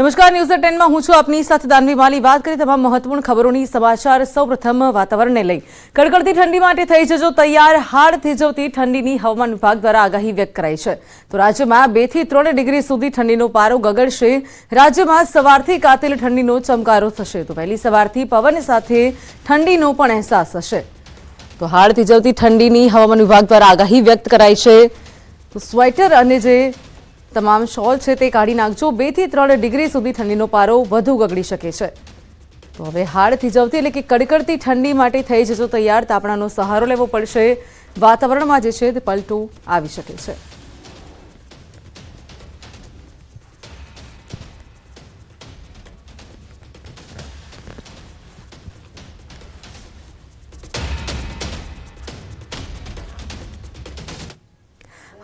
નમસ્કાર, ન્યૂઝ ટેનમાં હું છું આપની સાથે દાનવી માલી. વાત કરી તમામ મહત્વપૂર્ણ ખબરોની, સમાચાર સૌપ્રથમ વાતાવરણને લઈ. કડકડતી ઠંડી માટે થઈ જજો તૈયાર, હાડ થીજવતી ઠંડીની હવામાન વિભાગ દ્વારા આગાહી વ્યક્ત કરાઈ છે. તો રાજ્યમાં બેથી ત્રણ ડિગ્રી સુધી ઠંડીનો પારો ગગડશે. રાજ્યમાં સવારથી કાતિલ ઠંડીનો ચમકારો થશે. તો વહેલી સવારથી પવન સાથે ઠંડીનો પણ અહેસાસ થશે તો હાડ થીજવતી ઠંડીની હવામાન વિભાગ દ્વારા આગાહી વ્યક્ત કરાઈ છે. તો સ્વેટર અને જે તમામ શોલ છે તે કાઢી નાખજો. બેથી ત્રણ ડિગ્રી સુધી ઠંડીનો પારો વધુ ગગડી શકે છે. તો હવે હાડ થીજવતી એટલે કે કડકડતી ઠંડી માટે થઈ જજો તૈયાર. તાપણાનો સહારો લેવો પડશે. વાતાવરણમાં જે છે તે પલટો આવી શકે છે.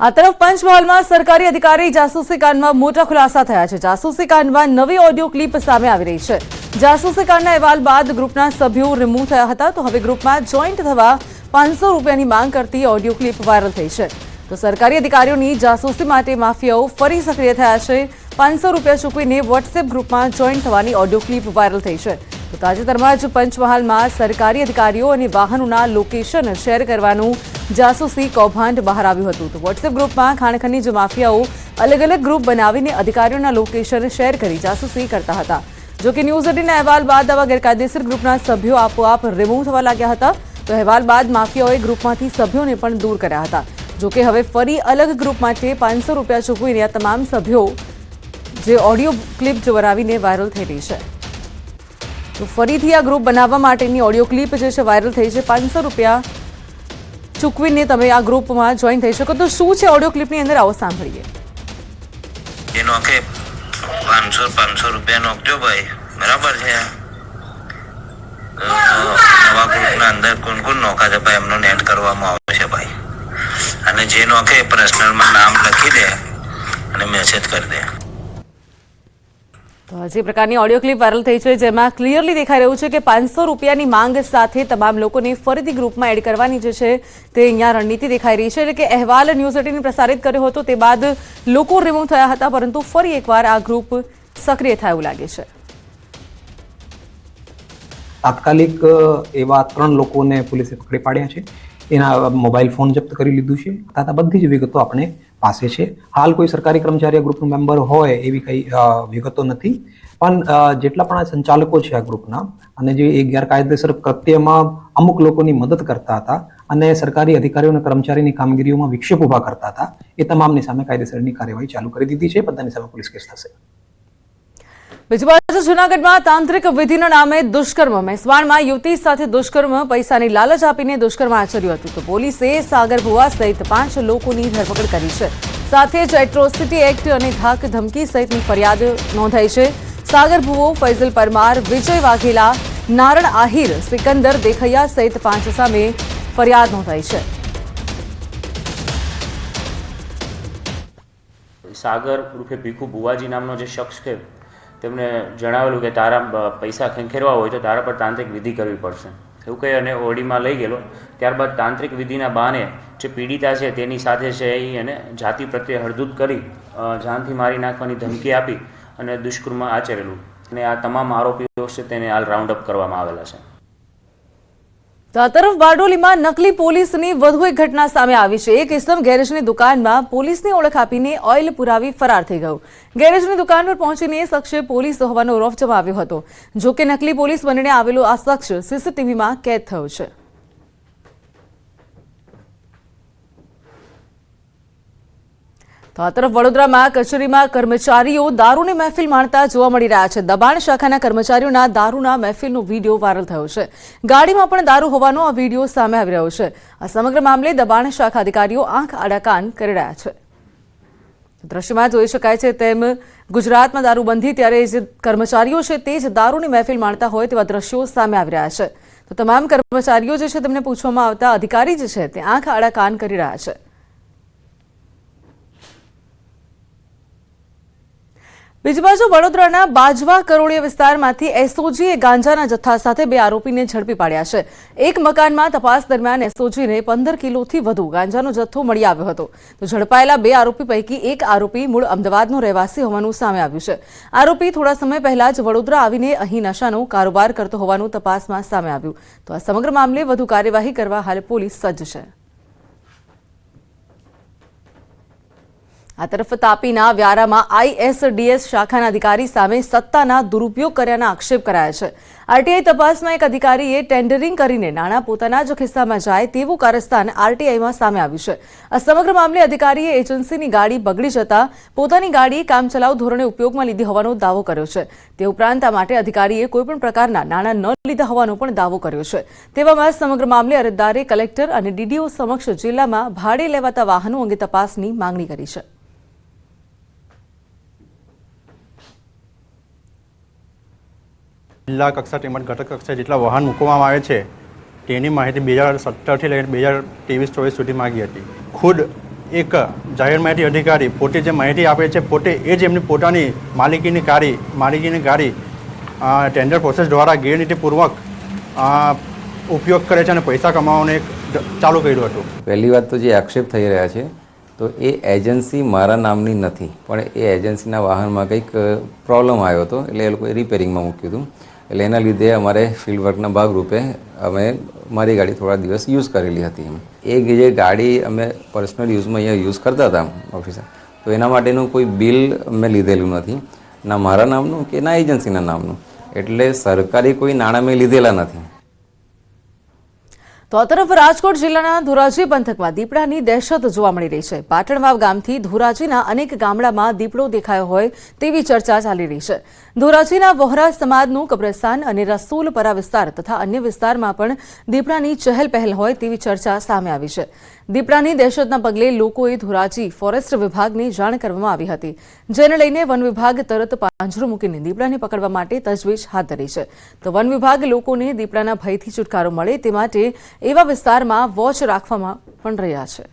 આ તરફ પંચમહાલમાં સરકારી અધિકારી જાસૂસી કાંડમાં મોટા ખુલાસા થયા છે. જાસૂસી કાંડમાં નવી ઓડિયો ક્લિપ સામે આવી રહી છે. જાસૂસી કાંડના અહેવાલ બાદ ગ્રુપના સભ્યો રિમૂવ થયા હતા. તો હવે ગ્રુપમાં જોઈન્ટ થવા પાંચસો રૂપિયાની માંગ કરતી ઓડિયો ક્લિપ વાયરલ થઈ છે. તો સરકારી અધિકારીઓની જાસૂસી માટે માફિયાઓ ફરી સક્રિય થયા છે. પાંચસો રૂપિયા ચૂકવીને વોટ્સએપ ગ્રુપમાં જોઈન થવાની ઓડિયો ક્લિપ વાયરલ થઈ છે. તો તાજેતરમાં જ પંચમહાલમાં સરકારી અધિકારીઓ અને વાહનોના લોકેશન શેર કરવાનું જાસૂસી કૌભાંડ બહાર આવ્યું હતું. તો વોટ્સએપ ગ્રુપમાં ખાણખનીજ માફિયાઓ અલગ અલગ ગ્રુપ બનાવીને અધિકારીઓના લોકેશન શેર કરી જાસૂસી કરતા હતા. જો કે ન્યૂઝ એટીનના અહેવાલ બાદ આવા ગેરકાયદેસર ગ્રુપના સભ્યો આપોઆપ રિમૂવ થવા લાગ્યા હતા. તો અહેવાલ બાદ માફિયાઓએ ગ્રુપમાંથી સભ્યોને પણ દૂર કર્યા હતા. જો કે હવે ફરી અલગ ગ્રુપ માટે પાંચસો રૂપિયા ચૂકવીને આ તમામ સભ્યો જે ઓડિયો ક્લિપ જો બનાવીને વાયરલ થઈ રહી છે. તો ફરીથી આ ગ્રુપ બનાવવા માટેની ઓડિયો ક્લિપ જે છે વાયરલ થઈ છે. પાંચસો રૂપિયા ચૂકવીને તમે આ ગ્રુપમાં જોઈન થઈ શકો. તો શું છે ઓડિયો ક્લિપની અંદર? આવો સાંભળીએ. એનો કે પાંચસો પાંચસો રૂપિયા નોખજો ભાઈ. બરાબર છે? નવા ગ્રુપના અંદર કોણ કોણ નોખા છે ભાઈ? એમનો નેટ કરવામાં આવશે ભાઈ. અને જે નોખે પર્સનલમાં નામ લખી દે અને મેસેજ કરી દે. તો જે પ્રકારની ઓડિયો ક્લિપ વાયરલ થઈ છે, જેમાં ક્લિયરલી દેખાઈ રહ્યું છે કે પાંચસો રૂપિયાની માંગ સાથે તમામ લોકોને ફરીથી ગ્રુપમાં એડ કરવાની જે છે, તે અહીંયા રણનીતિ દેખાઈ રહી છે. એટલે કે અહેવાલ ન્યૂઝ એટીને પ્રસારિત કર્યો હતો, તે બાદ લોકો રિમૂવ થયા હતા, પરંતુ ફરી એકવાર આ ગ્રુપ સક્રિય થાય લાગે છે. તાત્કાલિક એવા ત્રણ લોકોને પોલીસે પકડી પાડ્યા છે. એના મોબાઈલ ફોન જપ્ત કરી લીધું છે. તથા બધી જ વિગતો આપણે પાસે છે. હાલ કોઈ સરકારી કર્મચારી આ ગ્રુપનો મેમ્બર હોય એવી કંઈ વિગતો નથી. પણ જેટલા પણ આ સંચાલકો છે આ ગ્રુપના અને જે એ ગેરકાયદેસર કૃત્યમાં અમુક લોકોની મદદ કરતા હતા અને સરકારી અધિકારીઓ અને કર્મચારીની કામગીરીઓમાં વિક્ષેપ ઊભા કરતા હતા, એ તમામની સામે કાયદેસરની કાર્યવાહી ચાલુ કરી દીધી છે. બધાની સામે પોલીસ કેસ થશે. બીજી બાજુ જૂનાગઢમાં તાંત્રિક વિધિના નામે દુષ્કર્મ. મેસવાણમાં યુવતી સાથે દુષ્કર્મ, પૈસાની લાલચ આપીને દુષ્કર્મ આચર્યું હતું તો પોલીસે સાગર ભુવા સહિત પાંચ લોકોની ધરપકડ કરી છે. સાથે જ એટ્રોસિટી એક્ટ અને ધાક ધમકી સહિતની ફરિયાદ નોંધાઈ છે. સાગર ભુવો, ફૈઝલ પરમાર, વિજય વાઘેલા, નારણ આહિર, સિકંદર દેખૈયા સહિત પાંચ સામે ફરિયાદ નોંધાઈ છે. સાગર રૂપે ભીખુ ભુવાજી નામનો જે શખ્સ છે તેમણે જણાવેલું કે તારા પૈસા ખેંખેરવા હોય તો તારા પર તાંત્રિક વિધિ કરવી પડશે. એવું કહી અને ઓડીમાં લઈ ગયેલો. ત્યારબાદ તાંત્રિક વિધિના બહાને જે પીડિતા છે તેની સાથે છે એ એને જાતિ પ્રત્યે હળદૂત કરી જાનથી મારી નાખવાની ધમકી આપી અને દુષ્કર્મ આચરેલું. અને આ તમામ આરોપીઓ છે તેને હાલ રાઉન્ડ અપ કરવામાં આવેલા છે. તો આ તરફ બારડોલીમાં નકલી પોલીસની વધુ એક ઘટના સામે આવી છે. એક ઇસમ ગેરેજની દુકાનમાં પોલીસની ઓળખ આપીને ઓઇલ પુરાવી ફરાર થઈ ગયું. ગેરેજની દુકાન પર પહોંચીને એ શખ્સે પોલીસ હોવાનો રોફ જમાવ્યો હતો. જો કે નકલી પોલીસ બનીને આવેલો આ શખ્સ સીસીટીવીમાં કેદ થયો છે. તો આ તરફ વડોદરામાં કચેરીમાં કર્મચારીઓ દારૂની મહેફિલ માણતા જોવા મળી રહ્યા છે. દબાણ શાખાના કર્મચારીઓના દારૂના મહેફિલનો વીડિયો વાયરલ થયો છે. ગાડીમાં પણ દારૂ હોવાનો આ વીડિયો સામે આવી રહ્યો છે. આ સમગ્ર મામલે દબાણ શાખા અધિકારીઓ આંખ આડા કાન કરી રહ્યા છે. દ્રશ્યમાં જોઈ શકાય છે તેમ ગુજરાતમાં દારૂબંધી ત્યારે જે કર્મચારીઓ છે તે જ દારૂની મહેફિલ માણતા હોય તેવા દ્રશ્યો સામે આવી રહ્યા છે. તો તમામ કર્મચારીઓ જે છે તેમને પૂછવામાં આવતા અધિકારી જે છે તે આંખ આડા કાન કરી રહ્યા છે. બીજી બાજુ વડોદરાના બાજવા કરોડિયા વિસ્તારમાંથી એસઓજીએ ગાંજાના જથ્થા સાથે બે આરોપીને ઝડપી પાડ્યા છે. એક મકાનમાં તપાસ દરમિયાન એસઓજીને પંદર કિલોથી વધુ ગાંજાનો જથ્થો મળી આવ્યો હતો. તો ઝડપાયેલા બે આરોપી પૈકી એક આરોપી મૂળ અમદાવાદનો રહેવાસી હોવાનું સામે આવ્યું છે. આરોપી થોડા સમય પહેલા જ વડોદરા આવીને અહીં નશાનો કારોબાર કરતો હોવાનું તપાસમાં સામે આવ્યું. તો આ સમગ્ર મામલે વધુ કાર્યવાહી કરવા હાલ પોલીસ સજ્જ છે. આ તરફ તાપીના વ્યારામાં આઈએસડીએસ શાખાના અધિકારી સામે સત્તાના દુરુપયોગ કર્યાના આક્ષેપ કરાયા છે. આરટીઆઈ તપાસમાં એક અધિકારીએ ટેન્ડરિંગ કરીને નાણાં પોતાના જ ખિસ્સામાં જાય તેવું કારસ્તાન આરટીઆઈમાં સામે આવ્યું છે. આ સમગ્ર મામલે અધિકારીએ એજન્સીની ગાડી બગડી જતા પોતાની ગાડી કામચલાઉ ધોરણે ઉપયોગમાં લીધી હોવાનો દાવો કર્યો છે. તે ઉપરાંત આ માટે અધિકારીએ કોઈપણ પ્રકારના નાણાં ન લીધા હોવાનો પણ દાવો કર્યો છે. તેવામાં સમગ્ર મામલે અરજદારે કલેક્ટર અને ડીડીઓ સમક્ષ જિલ્લામાં ભાડે લેવાતા વાહનો અંગે તપાસની માંગણી કરી છે. જિલ્લા કક્ષા તેમજ ઘટક કક્ષાએ જેટલા વાહન મૂકવામાં આવે છે, તેની માહિતી બે હજાર સત્તરથી લઈને બે હજાર ત્રેવીસ, ચોવીસ સુધી માગી હતી. ખુદ એક જાહેર માહિતી અધિકારી પોતે જે માહિતી આપે છે, પોતે એ જ એમની પોતાની માલિકીની ગાડી માલિકીની ગાડી ટેન્ડર પ્રોસેસ દ્વારા ગેરરીતિપૂર્વક ઉપયોગ કરે છે અને પૈસા કમાવાનું એક ચાલુ કર્યું હતું. પહેલી વાત તો જે આક્ષેપ થઈ રહ્યા છે, તો એ એજન્સી મારા નામની નથી, પણ એ એજન્સીના વાહનમાં કંઈક પ્રોબ્લેમ આવ્યો હતો, એટલે એ લોકોએ રિપેરિંગમાં મૂક્યું હતું. એટલે એના લીધે અમારે ફિલ્ડ વર્કના ભાગરૂપે અમે મારી ગાડી થોડા દિવસ યુઝ કરેલી હતી એ જે ગાડી અમે પર્સનલ યુઝમાં અહીંયા યુઝ કરતા હતા ઓફિસે તો એના માટેનું કોઈ બિલ મેં લીધેલું નથી. ના મારા નામનું કે ના એજન્સીના નામનું. એટલે સરકારી કોઈ નાણાં મેં લીધેલા નથી. તો આ તરફ રાજકોટ જિલ્લાના ધોરાજી પંથકમાં દીપડાની દહેશત જોવા મળી રહી છે. પાટણવાવ ગામથી ધોરાજીના અનેક ગામડામાં દીપડો દેખાયો હોય તેવી ચર્ચા ચાલી રહી છે. ધોરાજીના વોહરા સમાજનું કબ્રસ્તાન અને રસોલપરા વિસ્તાર તથા અન્ય વિસ્તારમાં પણ દીપડાની ચહેલ પહેલ હોય તેવી ચર્ચા સામે આવી છે. દીપડાની દહેશતના પગલે લોકોએ ધોરાજી ફોરેસ્ટ વિભાગને જાણ કરવામાં આવી હતી, જેને લઈને વન વિભાગ તરત પાંજરો મૂકીને દીપડાને પકડવા માટે તજવીજ હાથ ધરી છે. તો વન વિભાગ લોકોને દીપડાના ભયથી છુટકારો મળે તે માટે એવા વિસ્તારમાં વોચ રાખવામાં પણ રહ્યા છે.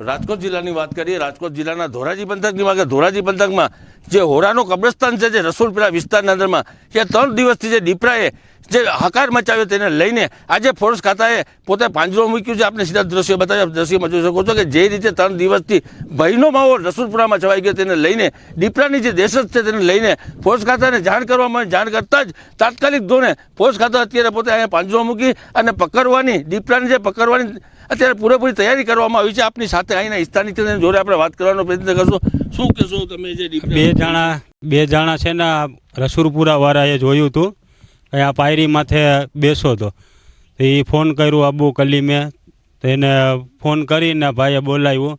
રાજકોટ જિલ્લાની વાત કરીએ, રાજકોટ જિલ્લાના ધોરાજી પંથકની વાત ધોરાજી પંથકમાં જે હોરાનો કબ્રસ્તાન છે, જે રસુલપુરા વિસ્તારના અંદરમાં કે ત્રણ દિવસથી જે દીપડાએ જે હકાર મચાવ્યો તેને લઈને આજે ફોરેસ્ટ ખાતાએ પોતે પાંજરો મૂક્યું છે. આપણે સીધા દ્રશ્ય બતાવ્યા. દ્રશ્યમાં જોઈ શકો છો કે જે રીતે ત્રણ દિવસથી ભયનો માહોલ રસુલપુરામાં છવાઈ ગયો તેને લઈને, દીપડાની જે દહેશત છે તેને લઈને ફોરેસ્ટ ખાતાને જાણ કરવામાં જાણ કરતાં જ તાત્કાલિક ધોરણે ફોરેસ્ટ ખાતા અત્યારે પોતે અહીંયા પાંજરો મૂકી અને પકડવાની, દીપડાને જે પકડવાની અત્યારે પૂરેપૂરી તૈયારી કરવામાં આવી છે. આપની સાથે અહીંના સ્થાનિક જોડે આપણે વાત કરવાનો પ્રયત્ન કરશું. શું કહેશો તમે જે બે જણા બે જણા છે ને રસુરપુરા વાળાએ જોયું હતું. આ પાયરી માથે બેસો તો એ ફોન કર્યો અબુ કલીમે તો એને ફોન કરીને ભાઈએ બોલાવ્યું.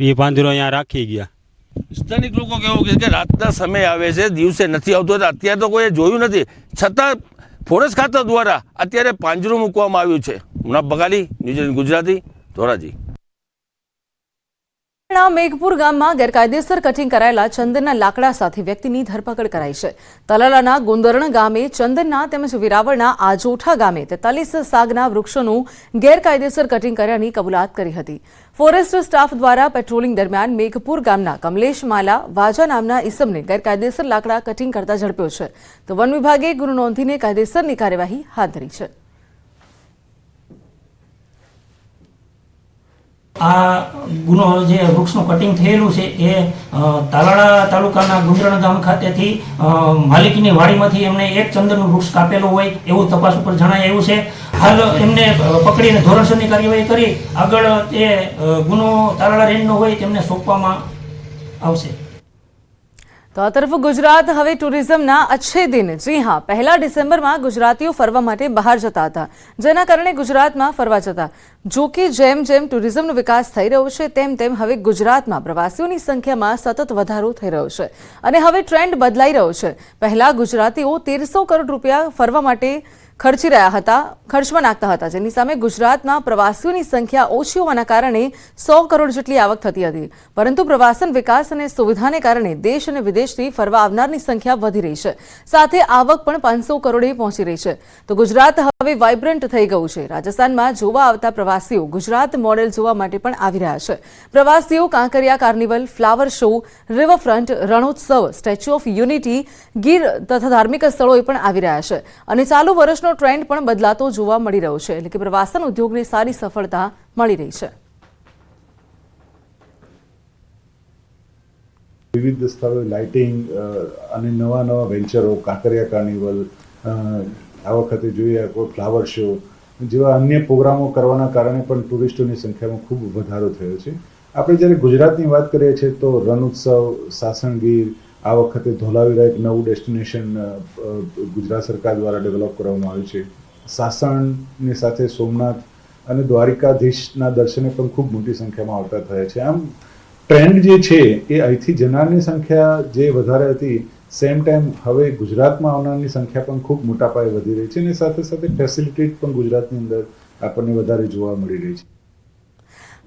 એ પાંજરો અહીંયા રાખી ગયા. સ્થાનિક લોકો કેવું કે રાતના સમય આવે છે, દિવસે નથી આવતો અત્યારે તો કોઈએ જોયું નથી. છતાં ફોરેસ્ટ ખાતા દ્વારા અત્યારે પાંજરું મૂકવામાં આવ્યું છે. મુનાફ બગાલી ન્યૂઝ ગુજરાતી, ધોરાજી. મેઘપુર ગામમાં ગેરકાયદેસર કટિંગ કરાયેલા ચંદનના લાકડા સાથે વ્યક્તિની ધરપકડ કરાઈ છે. તલાલાના ગુંદરણ ગામે ચંદનના તેમજ વિરાવળના આજોઠા ગામે તેતાલીસ સાગના વૃક્ષોનું ગેરકાયદેસર કટિંગ કર્યાની કબૂલાત કરી હતી. ફોરેસ્ટ સ્ટાફ દ્વારા પેટ્રોલિંગ દરમિયાન મેઘપુર ગામના કમલેશ માલા વાજા નામના ઈસમને ગેરકાયદેસર લાકડા કટિંગ કરતા ઝડપ્યો છે. તો વન વિભાગે ગુનો નોંધીને કાયદેસરની કાર્યવાહી હાથ ધરી છે. આ ગુનો જે વૃક્ષનું કટિંગ થયેલું છે એ તાલાળા તાલુકાના ગુંદરણ ગામ ખાતેથી માલિકીની વાડીમાંથી એમને એક ચંદનનું વૃક્ષ કાપેલું હોય એવું તપાસ ઉપર જણાય એવું છે. હાલ એમને પકડીને ધોરણસરની કાર્યવાહી કરી. આગળ તે ગુનો તાલાળા રેન્જનો હોય તેમને સોંપવામાં આવશે. તો આ તરફ ગુજરાત હવે ટુરિઝમના અચ્છે દિન. જી હા, પહેલા ડિસેમ્બરમાં ગુજરાતીઓ ફરવા માટે બહાર જતા હતા. જેના કારણે ગુજરાતમાં ફરવા જતા. જો કે જેમ જેમ ટુરિઝમનો વિકાસ થઈ રહ્યો છે, તેમ તેમ હવે ગુજરાતમાં પ્રવાસીઓની સંખ્યામાં સતત વધારો થઈ રહ્યો છે. અને હવે ટ્રેન્ડ બદલાઈ રહ્યો છે. પહેલા ગુજરાતીઓ તેરસો કરોડ રૂપિયા ફરવા માટે ખર્ચી રહ્યા હતા, ખર્ચમાં નાખતા હતા. જેની સામે ગુજરાતમાં પ્રવાસીઓની સંખ્યા ઓછી હોવાના કારણે સો કરોડ જેટલી આવક થતી હતી. પરંતુ પ્રવાસન વિકાસ અને સુવિધાને કારણે દેશ અને વિદેશથી ફરવા આવનારની સંખ્યા વધી રહી છે. સાથે આવક પણ પાંચસો કરોડે પહોંચી રહી છે. તો ગુજરાત હવે વાઇબ્રન્ટ થઈ ગયું છે. રાજસ્થાનમાં જોવા આવતા પ્રવાસીઓ ગુજરાત મોડેલ જોવા માટે પણ આવી રહ્યા છે. પ્રવાસીઓ Kankaria carnival, flower show riverfront Rannotsav statue of unity Gir તથા ધાર્મિક સ્થળોએ પણ આવી રહ્યા છે. અને ચાલુ વર્ષનો ટ્રેન્ડ પણ બદલાતો જોવા મળી રહ્યો છે, એટલે કે પ્રવાસન ઉદ્યોગને સારી સફળતા મળી રહી છે. વિવિધ સ્થળોએ લાઇટિંગ અને નવા નવા વેન્ચરો, કાંકરિયા કાર્નિવલ આ વખતે જોઈએ કોઈ ફ્લાવર શો, જેવા અન્ય પ્રોગ્રામો કરવાના કારણે પણ ટુરિસ્ટોની સંખ્યામાં ખૂબ વધારો થયો છે. આપણે જ્યારે ગુજરાતની વાત કરીએ છીએ તો રણ ઉત્સવ સાસણગીર આ વખતે ધોલાવીરા એક નવું ડેસ્ટિનેશન ગુજરાત સરકાર દ્વારા ડેવલપ કરવામાં આવ્યું છે. સાસણની સાથે સોમનાથ અને દ્વારિકાધીશના દર્શને પણ ખૂબ મોટી સંખ્યામાં આવતા થયા છે. આમ ટ્રેન્ડ જે છે એ અહીંથી જનારની સંખ્યા જે વધારે હતી સેમ ટાઈમ હવે ગુજરાતમાં આવનારની સંખ્યા પણ ખૂબ મોટા પાયે વધી રહી છે અને સાથે સાથે ફેસિલિટી પણ ગુજરાતની અંદર આપણને વધારે જોવા મળી રહી છે.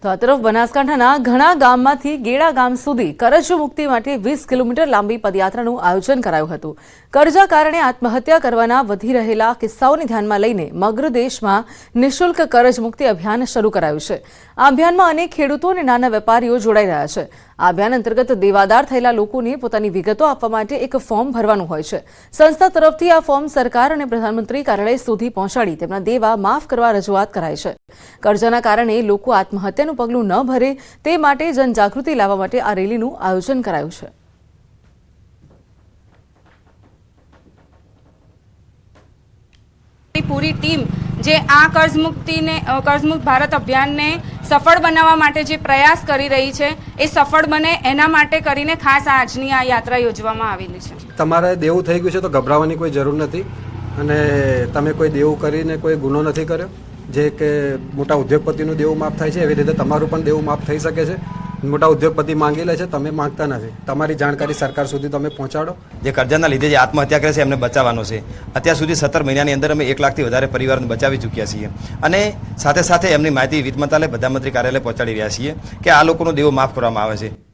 તો આ તરફ બનાસકાંઠાના ઘણા ગામમાંથી ગેડા ગામ સુધી કરજ મુક્તિ માટે વીસ કિલોમીટર લાંબી પદયાત્રાનું આયોજન કરાયું હતું. કરજા કારણે આત્મહત્યા કરવાના વધી રહેલા કિસ્સાઓને ધ્યાનમાં લઈને મગ્ર દેશમાં નિઃશુલ્ક કરજ મુક્તિ અભિયાન શરૂ કરાયું છે. આ અભિયાનમાં અનેક ખેડૂતો અને નાના વેપારીઓ જોડાઈ રહ્યા છે. આ અભિયાન અંતર્ગત દેવાદાર થયેલા લોકોને પોતાની વિગતો આપવા માટે એક ફોર્મ ભરવાનું હોય છે. સંસ્થા તરફથી આ ફોર્મ સરકાર અને પ્રધાનમંત્રી કાર્યાલય સુધી પહોંચાડી તેમના દેવા માફ કરવા રજૂઆત કરાય છે. કરજાના કારણે લોકો આત્મહત્યાનું પગલું ન ભરે તે માટે જનજાગૃતિ લાવવા માટે આ રેલીનું આયોજન કરાયું છે. પૂરી ટીમ જે આ કર્જમુક્તિને મુક્તિને કર્જમુક્ત ભારત અભિયાનને સફળ બનાવવા માટે જે પ્રયાસ કરી રહી છે, એ સફળ બને એના માટે કરીને ખાસ આજની આ યાત્રા યોજવામાં આવેલી છે. તમારે દેવું થઈ ગયું છે તો ગભરાવાની કોઈ જરૂર નથી અને તમે કોઈ દેવું કરીને કોઈ ગુનો નથી કર્યો? જે કે મોટા ઉદ્યોગપતિનું દેવું માફ થાય છે, એવી રીતે તમારું પણ દેવું માફ થઈ શકે છે. મોટા ઉદ્યોગપતિ માંગી છે, તમે માંગતા નથી. તમારી જાણકારી સરકાર સુધી તમે પહોંચાડો. જે કર્જાના લીધે જે આત્મહત્યા કરે છે, એમને બચાવવાનો છે. અત્યાર સુધી સત્તર મહિનાની અંદર અમે એક લાખથી વધારે પરિવારને બચાવી ચૂક્યા છીએ. અને સાથે સાથે એમની માહિતી વિત્ત મંત્રાલય, પ્રધાનમંત્રી કાર્યાલય પહોંચાડી રહ્યા છીએ કે આ લોકોનો દેવો માફ કરવામાં આવે છે.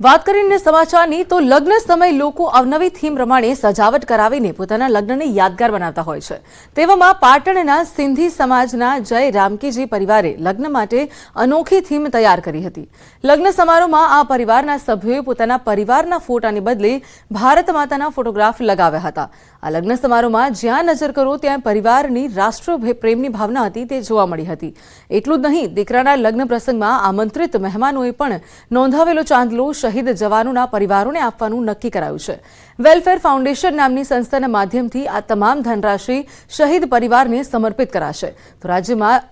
વાત કરીને સમાચારની તો લગ્ન સમય લોકો અવનવી થીમ પ્રમાણે સજાવટ કરાવીને પોતાના લગ્નને યાદગાર બનાવતા હોય છે. તેવામાં પાટણના સિંધી સમાજના જય રામકીજી પરિવારે લગ્ન માટે અનોખી થીમ તૈયાર કરી હતી. લગ્ન સમારોહમાં આ પરિવારના સભ્યોએ પોતાના પરિવારના ફોટાને બદલે ભારત માતાના ફોટોગ્રાફ લગાવ્યા હતા. આ લગ્ન સમારોહમાં જ્યાં નજર કરો ત્યાં પરિવારની રાષ્ટ્ર પ્રેમની ભાવના હતી તે જોવા મળી હતી. એટલું જ નહીં, દીકરાના લગ્ન પ્રસંગમાં આમંત્રિત મહેમાનોએ પણ નોંધાવેલો ચાંદલો શહીદ જવાનોના પરિવારોને આપવાનું નક્કી કરાયું છે. વેલફેર ફાઉન્ડેશન નામની સંસ્થાના માધ્યમથી આ તમામ ધનરાશિ શહીદ પરિવારને સમર્પિત કરાશે. તો રાજ્યમાં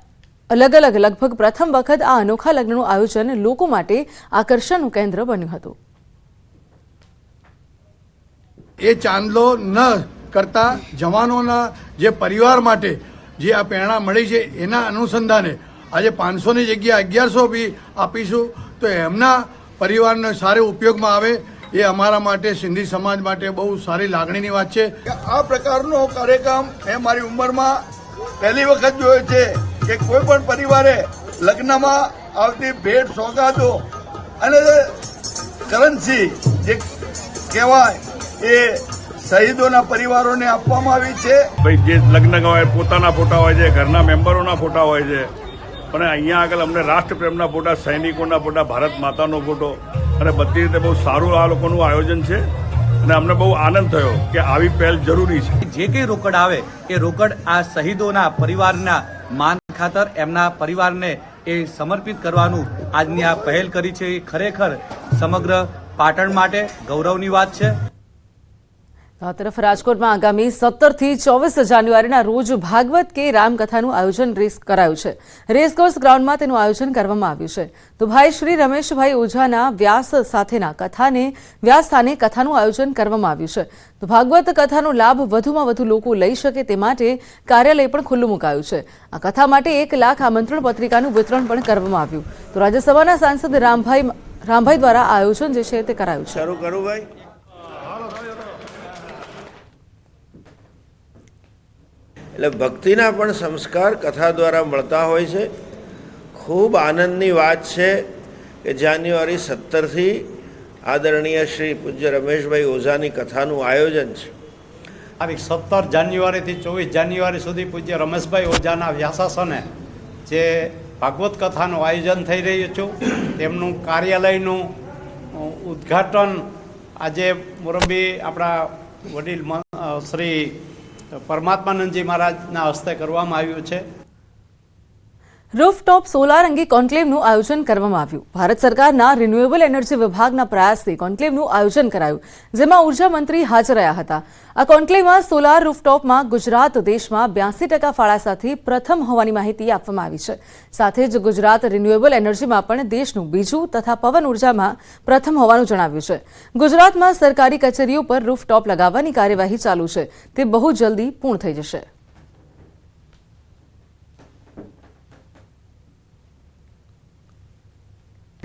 અલગ અલગ લગભગ પ્રથમ વખત આ અનોખા લગ્નનું આયોજન લોકો માટે આકર્ષણનું કેન્દ્ર બન્યું હતું. એ ચાંદલો ન કરતા જવાનોના જે પરિવાર માટે જે આ પ્રેરણા મળી છે એના અનુસંધાને આજે પાંચસોની જગ્યાએ અગિયારસો બી આપીશું. તો એમના પરિવારને સારો ઉપયોગમાં આવે એ અમારા માટે સિંધી સમાજ માટે બહુ સારી લાગણીની વાત છે. આ પ્રકારનો કાર્યક્રમ મેં મારી ઉંમરમાં પહેલી વખત જોયો છે કે કોઈ પણ પરિવારે લગ્નમાં આવતી ભેટ સોગાદો અને કરન્સી જે કહેવાય એ શહીદોના પરિવારોને આપવામાં આવી છે. ભાઈ જે લગ્ન હોય પોતાના ફોટા હોય છે ઘરના મેમ્બરોના ફોટા હોય છે. પણ અહીંયા આગળ અમને રાષ્ટ્રપ્રેમના ફોટા, સૈનિકોના ફોટા, ભારત માતાનો ફોટો અને બધી રીતે બહુ સારું આ લોકોનું આયોજન છે અને અમને બહુ આનંદ થયો કે આવી પહેલ જરૂરી છે. જે કંઈ રોકડ આવે એ રોકડ આ શહીદોના પરિવારના માન ખાતર એમના પરિવારને એ સમર્પિત કરવાનું આજની આ પહેલ કરી છે. એ ખરેખર સમગ્ર પાટણ માટે ગૌરવની વાત છે. આ તરફ રાજકોટમાં આગામી સત્તરથી ચોવીસ જાન્યુઆરીના રોજ ભાગવત કે રામકથાનું આયોજન રેસ કરાયું છે. રેસકોર્સ ગ્રાઉન્ડમાં તેનું આયોજન કરવામાં આવ્યું છે. તો ભાઈ શ્રી રમેશભાઈ ઓઝાના વ્યાસ સાથેના કથાને, વ્યાસ સ્થાને કથાનું આયોજન કરવામાં આવ્યું છે. તો ભાગવત કથાનો લાભ વધુમાં વધુ લોકો લઈ શકે તે માટે કાર્યાલય પણ ખુલ્લું મુકાયું છે. આ કથા માટે એક લાખ આમંત્રણ પત્રિકાનું વિતરણ પણ કરવામાં આવ્યું. તો રાજ્યસભાના સાંસદ રામભાઈ રામભાઈ દ્વારા આયોજન જે છે તે કરાયું છે. એટલે ભક્તિના પણ સંસ્કાર કથા દ્વારા મળતા હોય છે. ખૂબ આનંદની વાત છે કે જાન્યુઆરી સત્તરથી આદરણીય શ્રી પૂજ્ય રમેશભાઈ ઓઝાની કથાનું આયોજન છે. તારીખ સત્તર જાન્યુઆરીથી ચોવીસ જાન્યુઆરી સુધી પૂજ્ય રમેશભાઈ ઓઝાના વ્યાસાસને જે ભાગવત કથાનું આયોજન થઈ રહ્યું છું, તેમનું કાર્યાલયનું ઉદ્ઘાટન આજે મોરબી આપણા વડીલ શ્રી પરમાત્માનંદજી મહારાજના હસ્તે કરવામાં આવ્યું છે. રૂફટોપ સોલાર અંગે કોન્ક્લેવનું આયોજન કરવામાં આવ્યું. ભારત સરકારના રિન્યુએબલ એનર્જી વિભાગના પ્રયાસથી કોન્ક્લેવનું આયોજન કરાયું, જેમાં ઊર્જા મંત્રી હાજર રહ્યા હતા. આ કોન્ક્લેવમાં સોલાર રૂફટોપમાં ગુજરાત દેશમાં બ્યાસી ટકા ફાળા સાથે પ્રથમ હોવાની માહિતી આપવામાં આવી છે. સાથે જ ગુજરાત રિન્યુએબલ એનર્જીમાં પણ દેશનું બીજું તથા પવન ઉર્જામાં પ્રથમ હોવાનું જણાવ્યું છે. ગુજરાતમાં સરકારી કચેરીઓ પર રૂફટોપ લગાવવાની કાર્યવાહી ચાલુ છે. તે બહુ જલ્દી પૂર્ણ થઈ જશે.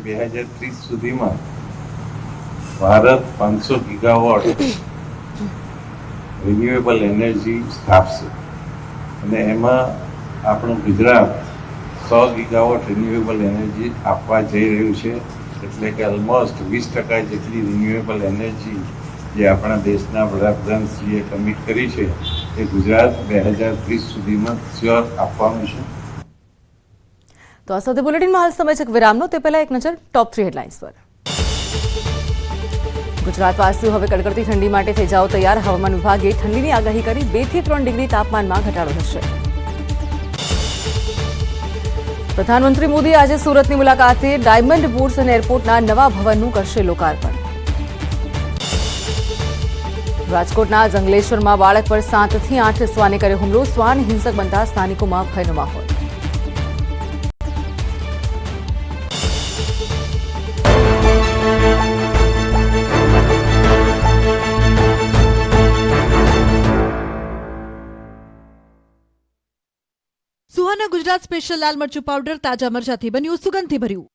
બે હજાર ત્રીસ સુધીમાં ભારત પાંચસો ગીગાવોટ રિન્યુએબલ એનર્જી સ્થાપશે. અને એમાં આપણું ગુજરાત સો ગીગાવોટ રિન્યુએબલ એનર્જી આપવા જઈ રહ્યું છે. એટલે કે ઓલમોસ્ટ વીસ ટકા જેટલી રિન્યુએબલ એનર્જી જે આપણા દેશના વડાપ્રધાનશ્રીએ કમિટ કરી છે, એ ગુજરાત બે હજાર ત્રીસ સુધીમાં શ્યોર આપવાનું છે. તો આ સાથે બુલેટિનમાં હાલ સમય છે વિરામનો? તે પહેલા એક નજર ટોપ થ્રી હેડલાઇન્સ પર. ગુજરાતવાસીઓ હવે કડકડતી ઠંડી માટે થઈ જાઓ તૈયાર. હવામાન વિભાગે ઠંડીની આગાહી કરી બેથી ત્રણ ડિગ્રી તાપમાનમાં ઘટાડો થશે. પ્રધાનમંત્રી મોદી આજે સુરતની મુલાકાતે ડાયમંડ બુર્સ અને એરપોર્ટના નવા ભવનનું કરશે લોકાર્પણ. રાજકોટના જંગલેશ્વરમાં બાળક પર સાતથી આઠ શ્વાને કર્યો હુમલો. શ્વાન હિંસક બનતા સ્થાનિકોમાં ભયનો માહોલ. ગુજરાત સ્પેશિયલ લાલ મરચું પાવડર તાજા મરચાથી બન્યું સુગંધથી ભર્યું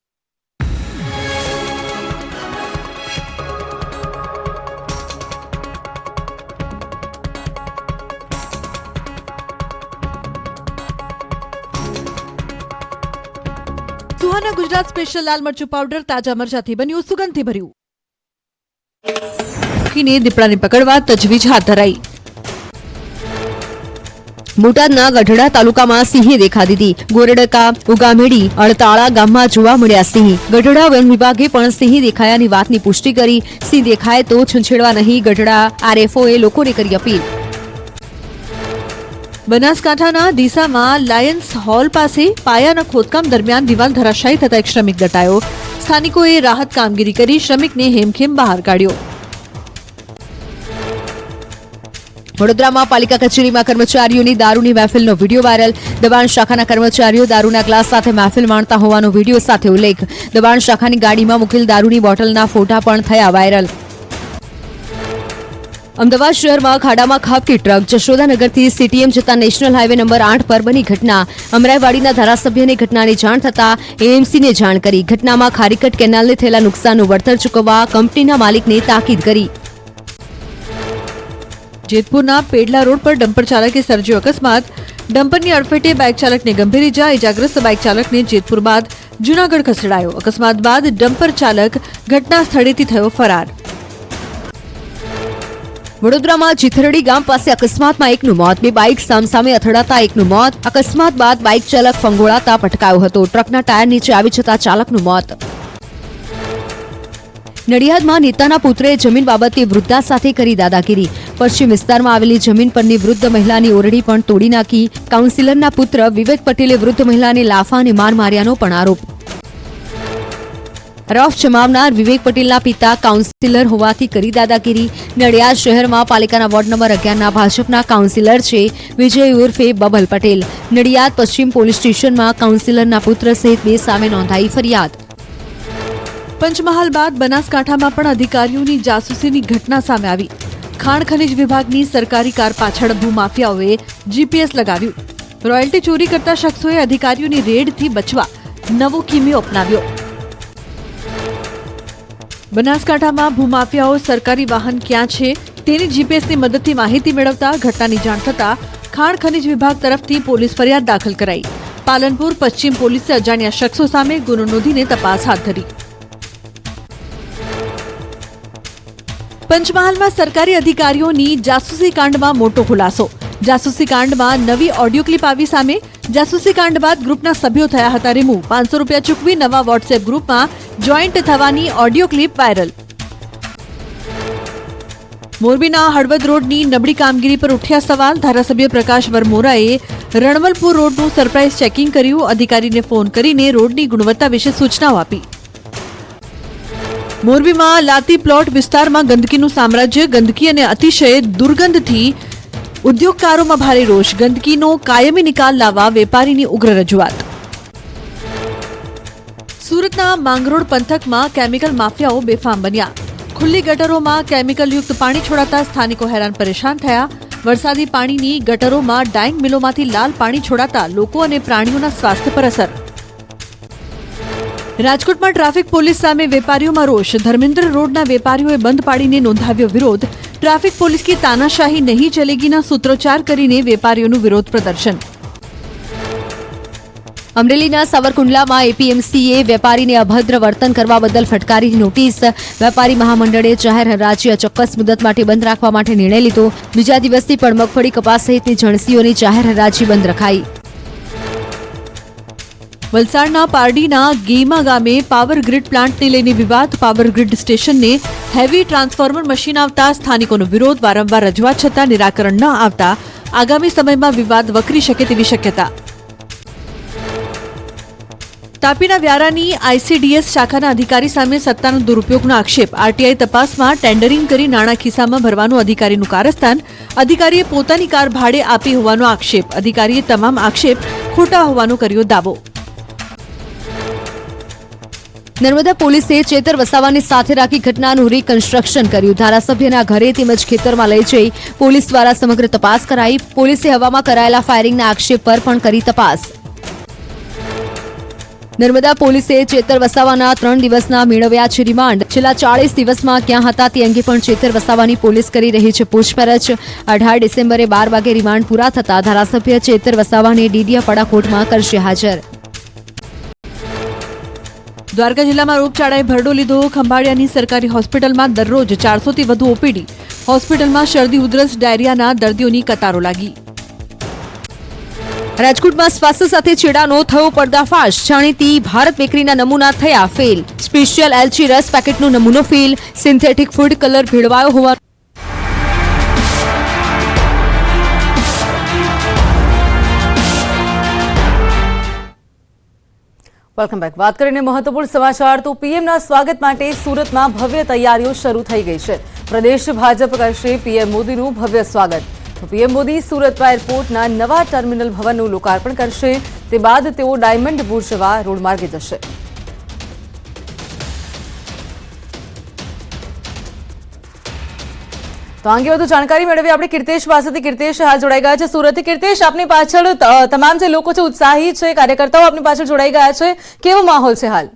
સુહાના ગુજરાત સ્પેશિયલ લાલ મરચું પાવડર તાજા મરચાથી બન્યું સુગંધથી ભર્યું દીપડાને પકડવા તજવીજ હાથ ધરાઈ. બોટાદના ગઢડા તાલુકામાં સિંહે દેખા દીધી. ગોરડકા, ઉગામેડી અડતાળા ગામમાં જોવા મળ્યા સિંહ. ગઢડા વન વિભાગે પણ સિંહ દેખાયાની વાતની પુષ્ટિ કરી. સિંહ દેખાય તો છંછેડવા નહીં, ગઢડા આરએફઓએ લોકોને કરી અપીલ. બનાસકાંઠાના ડીસામાં લાયન્સ હોલ પાસે પાયાના ખોદકામ દરમિયાન દિવાલ ધરાશાયી થતા એક શ્રમિક દટાયો. સ્થાનિકોએ રાહત કામગીરી કરી, શ્રમિકને હેમખેમ બહાર કાઢ્યો. વડોદરામાં પાલિકા કચેરીમાં કર્મચારીઓની દારૂની મહેફિલનો વીડિયો વાયરલ. દબાણ શાખાના કર્મચારીઓ દારૂના ગ્લાસ સાથે મહેફિલ માણતા હોવાનો વીડિયો સાથે ઉલ્લેખ. દબાણ શાખાની ગાડીમાં મૂકેલ દારૂની બોટલના ફોટા પણ થયા વાયરલ. અમદાવાદ શહેરમાં ખાડામાં ખાબકી ટ્રક જશોદાનગરથી સીટીએમ જતા નેશનલ હાઈવે નંબર આઠ પર બની ઘટના. અમરાઈવાડીના ધારાસભ્યને ઘટનાની જાણ થતાં એએમસીને જાણ કરી. ઘટનામાં ખારીકટ કેનાલને થયેલા નુકસાનનું વળતર ચૂકવવા કંપનીના માલિકને તાકીદ કરી. જેતપુરના પેડલા રોડ પર ડમ્પર ચાલકે સર્જ્યો અકસ્માત. ડમ્પરની અડફેટે બાઇક ચાલકને ગંભીર ઇજા ઇજાગ્રસ્ત બાઇક ચાલકને જેતપુર બાદ જૂનાગઢ ખસેડાયો. અકસ્માત બાદ ડમ્પર ચાલક ઘટના સ્થળેથી થયો ફરાર. વડોદરામાં ચિથરડી ગામ પાસે અકસ્માતમાં એકનું મોત, બે બાઇક સામસામે અથડાતા એકનું મોત. અકસ્માત બાદ બાઇક ચાલક ફંગોળાતા પટકાયો હતો. ટ્રકના ટાયર નીચે આવી જતા ચાલકનું મોત નડિયાદમાં નેતાના પુત્રે જમીન બાબતે વૃદ્ધા સાથે કરી દાદાગીરી. પશ્ચિમ વિસ્તારમાં આવેલી જમીન પરની વૃદ્ધ મહિલાની ઓરડી પણ તોડી નાખી. કાઉન્સિલરના પુત્ર વિવેક પટેલે વૃદ્ધ મહિલાને લાફા અને માર માર્યાનો પણ આરોપ. રફ જમાવનાર વિવેક પટેલના પિતા કાઉન્સિલર હોવાથી કરી દાદાગીરી. નડિયાદ શહેરમાં પાલિકાના વોર્ડ નંબર અગિયારના ભાજપના કાઉન્સિલર છે વિજય ઉર્ફે બબલ પટેલ. નડિયાદ પશ્ચિમ પોલીસ સ્ટેશનમાં કાઉન્સિલરના પુત્ર સહિત બે સામે નોંધાઈ ફરિયાદ. પંચમહાલ બાદ બનાસકાંઠામાં પણ અધિકારીઓની જાસૂસીની ઘટના સામે આવી. ખાણ ખનિજ વિભાગની સરકારી કાર પાછળ ભૂમાફિયાઓએ જીપીએસ લગાવ્યું. રોયલ્ટી ચોરી કરતા શખ્સોએ અધિકારીઓની રેડથી બચવા નવો કિમિયો અપનાવ્યો. બનાસકાંઠામાં ભૂમાફિયાઓ સરકારી વાહન ક્યાં છે તેની જીપીએસની મદદથી માહિતી મેળવતા ઘટનાની જાણ થતાં ખાણ ખનિજ વિભાગ તરફથી પોલીસ ફરિયાદ દાખલ કરાઈ. પાલનપુર પશ્ચિમ પોલીસે અજાણ્યા શખ્સો સામે ગુનો નોંધીને તપાસ હાથ ધરી. પંચમહાલમાં સરકારી અધિકારીઓની જાસૂસી કાંડમાં મોટો ખુલાસો. જાસૂસી કાંડમાં નવી ઓડિયો ક્લિપ આવી સામે જાસૂસી કાંડ બાદ ગ્રુપના સભ્યો થયા હતા રિમૂવ પાંચસો રૂપિયા ચૂકવી નવા વોટ્સએપ ગ્રુપમાં જોઈન્ટ થવાની ઓડિયો ક્લિપ વાયરલ. મોરબીના હળવદ રોડની નબળી કામગીરી પર ઉઠ્યા સવાલ. ધારાસભ્ય પ્રકાશ વરમોરાએ રણવલપુર રોડનું સરપ્રાઇઝ ચેકિંગ કર્યું. અધિકારીને ફોન કરીને રોડની ગુણવત્તા વિશે સૂચનાઓ આપી. મોરબીમાં લાતી પ્લોટ વિસ્તારમાં ગંદકીનું સામ્રાજ્ય, ગંદકી અને અતિશય દુર્ગંધથી ઉદ્યોગકારોમાં ભારે રોષ. ગંદકીનો કાયમી નિકાલ લાવવા વેપારીની ઉગ્ર રજૂઆત. સુરતના માંગરોળ પંથકમાં કેમિકલ માફિયાઓ બેફામ બન્યા. ખુલ્લી ગટરોમાં કેમિકલયુક્ત પાણી છોડાતા સ્થાનિકો હેરાન પરેશાન થયા. વરસાદી પાણીની ગટરોમાં ડાઇંગ મિલોમાંથી લાલ પાણી છોડાતા લોકો અને પ્રાણીઓના સ્વાસ્થ્ય પર અસર. રાજકોટમાં ટ્રાફિક પોલીસ સામે વેપારીઓમાં રોષ. ધર્મેન્દ્ર રોડના વેપારીઓએ બંધ પાડીને નોંધાવ્યો વિરોધ. ટ્રાફિક પોલીસ કી તાનાશાહી નહીં ચલેગીના સૂત્રોચ્ચાર કરીને વેપારીઓનું વિરોધ પ્રદર્શન. અમરેલીના સાવરકુંડલામાં એપીએમસીએ વેપારીને અભદ્ર વર્તન કરવા બદલ ફટકારી નોટિસ. વેપારી મહામંડળે જાહેર હરાજી અચોક્કસ મુદત માટે બંધ રાખવા માટે નિર્ણય લીધો. બીજા દિવસથી પણ મગફળી, કપાસ સહિતની જણસીઓની જાહેર હરાજી બંધ રખાઈ. વલસાડના પારડીના ગેમા ગામે પાવર ગ્રીડ પ્લાન્ટને લઈને વિવાદ. પાવર ગ્રીડ સ્ટેશનને હેવી ટ્રાન્સફોર્મર મશીન આવતા સ્થાનિકોનો વિરોધ વારંવાર રજૂઆત છતાં નિરાકરણ ન આવતા. આગામી સમયમાં વિવાદ વકરી શકે તેવી શક્યતા. તાપીના વ્યારાની આઈસીડીએસ શાખાના અધિકારી સામે સત્તાનો દુરુપયોગનો આક્ષેપ. આરટીઆઈ તપાસમાં ટેન્ડરિંગ કરી નાણાં ખિસ્સામાં ભરવાનું અધિકારીનું કારસ્થાન. અધિકારીએ પોતાની કાર ભાડે આપી હોવાનો આક્ષેપ. અધિકારીએ તમામ આક્ષેપ ખોટા હોવાનો કર્યો દાવો. નર્મદા પોલીસે ચેતર વસાવાની સાથે રાખી ઘટનાનું રિકન્સ્ટ્રક્શન કર્યું. ધારાસભ્યના ઘરે તેમજ ખેતરમાં લઈ જઈ પોલીસ દ્વારા સમગ્ર તપાસ કરાઈ. પોલીસે હવામાં કરાયેલા ફાયરિંગના આક્ષેપ પર પણ કરી તપાસ. નર્મદા પોલીસે ચેતર વસાવાના ત્રણ દિવસના મેળવ્યા છે રિમાન્ડ. છેલ્લા ચાળીસ દિવસમાં ક્યાં હતા તે અંગે પણ ચેતર વસાવાની પોલીસ કરી રહી છે પૂછપરછ. અઢાર ડિસેમ્બરે બાર વાગે રિમાન્ડ પૂરા થતા ધારાસભ્ય ચેતર વસાવાને ડીડીયાપાડા કોર્ટમાં કરશે હાજર. દ્વારકા જિલ્લામાં રોગચાળાએ ભરડો લીધો. ખંભાળિયાની સરકારી હોસ્પિટલમાં દરરોજ ચારસોથી વધુ ઓપીડી. હોસ્પિટલમાં શરદી, ઉધરસ, ડાયરિયાના દર્દીઓની કતારો લાગી. રાજકોટમાં સ્વાસ્થ્ય સાથે છેડાનો થયો પડદાફાશ જાણીતી ભારત બેકરીના નમૂના થયા ફેલ. સ્પેશિયલ એલચી રસ પેકેટનો નમૂનો ફેલ. સિન્થેટિક ફૂડ કલર ભેળવાયો હોવા વેલકમ બેક વાત કરીને મહત્વપૂર્ણ સમાચાર તો પીએમના સ્વાગત માટે સુરતમાં ભવ્ય તૈયારીઓ શરૂ થઈ ગઈ છે. પ્રદેશ ભાજપ કરશે પીએમ મોદીનું ભવ્ય સ્વાગત. પીએમ મોદી સુરતમાં એરપોર્ટના નવા ટર્મિનલ ભવનનું લોકાર્પણ કરશે. તે બાદ તેઓ ડાયમંડ બુર્જવા રોડ રોડમાર્ગે જશે. તો અંગે વધુ જાણકારી મેળવી આપણે કીર્તેશ પાસેથી કીર્તેશ હાલ જોડાઈ ગયા છે. સુરતથી કીર્તેશ, આપની પાછળ તમામ જે લોકો છે, ઉત્સાહી છે, કાર્યકર્તાઓ આપની પાછળ જોડાઈ ગયા છે. કેવો માહોલ છે હાલ?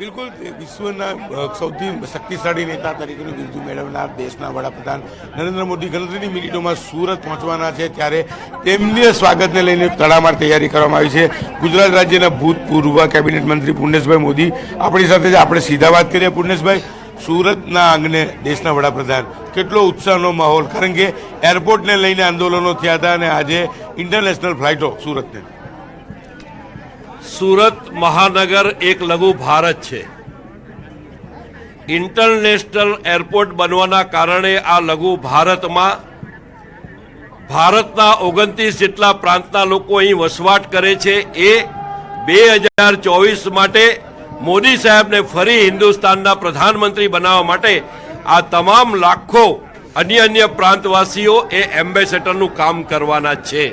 બિલકુલ વિશ્વના સૌથી શક્તિશાળી નેતા તરીકેનું બિરુદ મેળવનાર દેશના વડાપ્રધાન નરેન્દ્ર મોદી ગણતરીની મિનિટોમાં સુરત પહોંચવાના છે, ત્યારે તેમની સ્વાગતને લઈને તડામાર તૈયારી કરવામાં આવી છે. ગુજરાત રાજ્યના ભૂતપૂર્વ કેબિનેટ મંત્રી પુણ્યેશભાઈ મોદી, આપણી સાથે આપણે સીધા વાત કરીએ પુણ્યેશભાઈ સુરતના આંગણે દેશના વડાપ્રધાન. કેટલો ઉત્સાહનો માહોલ, કારણ કે એરપોર્ટને લઈને આંદોલનો થયા હતા અને આજે ઇન્ટરનેશનલ ફ્લાઇટો સુરતને. સુરત મહાનગર એક લઘુ ભારત છે. ઇન્ટરનેશનલ એરપોર્ટ બનવાના કારણે આ લઘુ ભારતમાં ભારતના ઓગણત્રીસ જેટલા પ્રાંતના લોકો અહીં વસવાટ કરે છે. એ બે હજાર ચોવીસ માટે મોદી સાહેબને ફરી હિન્દુસ્તાનના પ્રધાનમંત્રી બનાવવા માટે આ તમામ લાખો અન્ય અન્ય પ્રાંતવાસીઓ એ એમ્બેસેડરનું કામ કરવાના છે.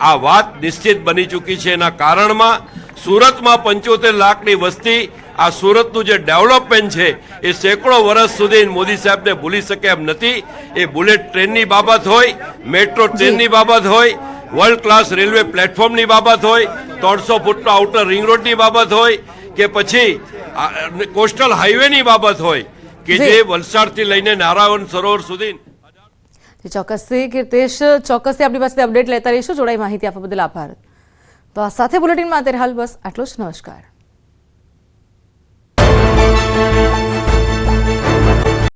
આ વાત નિશ્ચિત બની ચૂકી છે. એના કારણમાં સુરતમાં પંચોતેર લાખની વસ્તી આ સુરતનું જે ડેવલપમેન્ટ છે એ સેંકડો વર્ષ સુધી મોદી સાહેબને ભૂલી શકે એમ નથી. એ બુલેટ ટ્રેનની બાબત હોય મેટ્રો ટ્રેનની બાબત હોય વર્લ્ડ ક્લાસ રેલવે પ્લેટફોર્મની બાબત હોય ત્રણસો ફૂટનો આઉટર રિંગ રોડની બાબત હોય કે પછી કોસ્ટલ હાઈવેની બાબત હોય કે જે. વલસાડથી લઈને નારાયણ સરોવર સુધી. ચોક્કસથી કીર્તેશ ચોક્કસથી આપણી પાસે અપડેટ લેતા રહીશું. જોડાઈ માહિતી આપવા બદલ આભાર. તો આ સાથે બુલેટિનમાં અત્યારે હાલ બસ આટલું જ. નમસ્કાર.